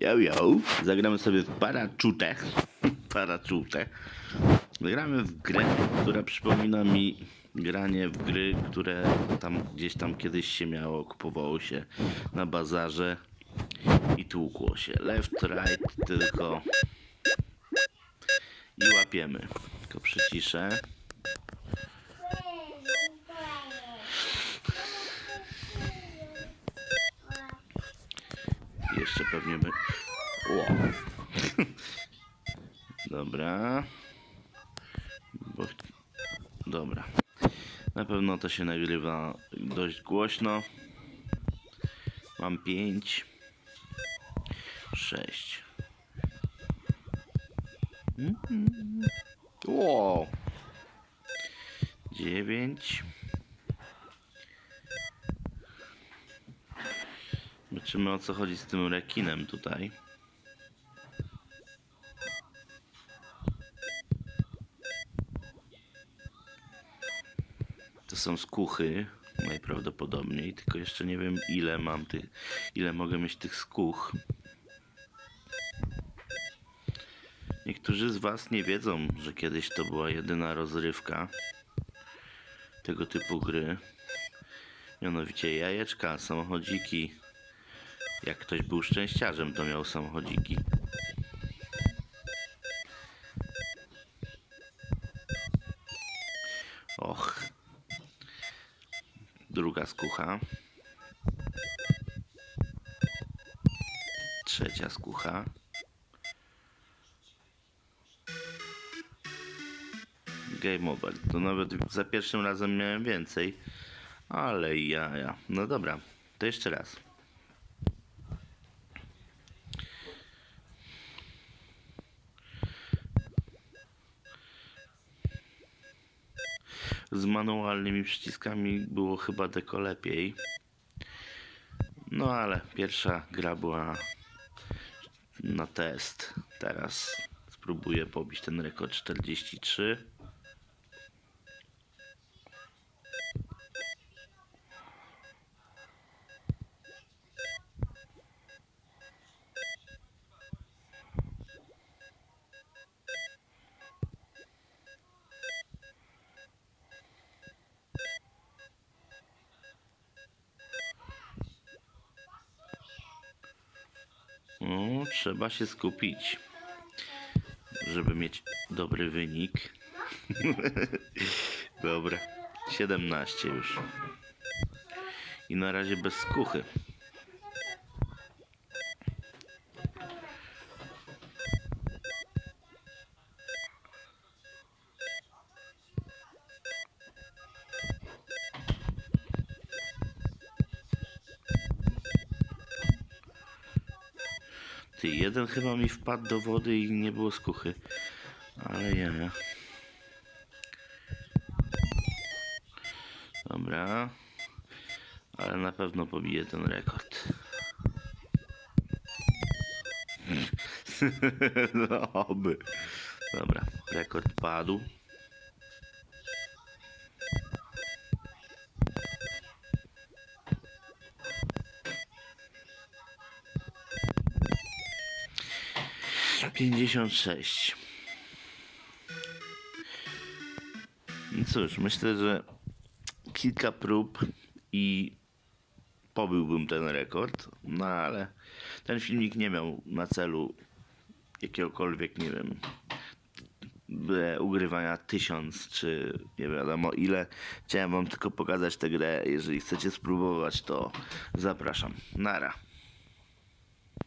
Yo, yo. Zagramy sobie w paraczutę. paraczutę. Zagramy w grę, która przypomina mi granie w gry, które tam gdzieś tam kiedyś się miało, kupowało się na bazarze i tłukło się. Left, right, tylko i łapiemy. Tylko przyciszę. Jeszcze pewnie by... Ło. Dobra. Bo... Dobra. Na pewno to się nagrywa dość głośno. Mam pięć. Sześć. Mhm. Ło. Dziewięć. Zobaczymy o co chodzi z tym rekinem tutaj. To są skuchy najprawdopodobniej, tylko jeszcze nie wiem ile mam tych, ile mogę mieć tych skuch. Niektórzy z Was nie wiedzą, że kiedyś to była jedyna rozrywka tego typu gry. Mianowicie jajeczka, samochodziki. Jak ktoś był szczęściarzem, to miał samochodziki. Och. Druga skucha. Trzecia skucha. Game over. To nawet za pierwszym razem miałem więcej. Ale jaja. No dobra, to jeszcze raz. Z manualnymi przyciskami było chyba deko lepiej. No ale pierwsza gra była na test. Teraz spróbuję pobić ten rekord 43. Trzeba się skupić, żeby mieć dobry wynik. Dobra, 17 już. I na razie bez skuchy. Ty, jeden chyba mi wpadł do wody i nie było skuchy. Ale ja. Dobra. Ale na pewno pobiję ten rekord. Dobra, rekord padł. Pięćdziesiąt sześć. No cóż, myślę, że kilka prób i pobyłbym ten rekord, no ale ten filmik nie miał na celu jakiegokolwiek, nie wiem, ugrywania tysiąc, czy nie wiadomo ile. Chciałem wam tylko pokazać tę grę. Jeżeli chcecie spróbować, to zapraszam. Nara.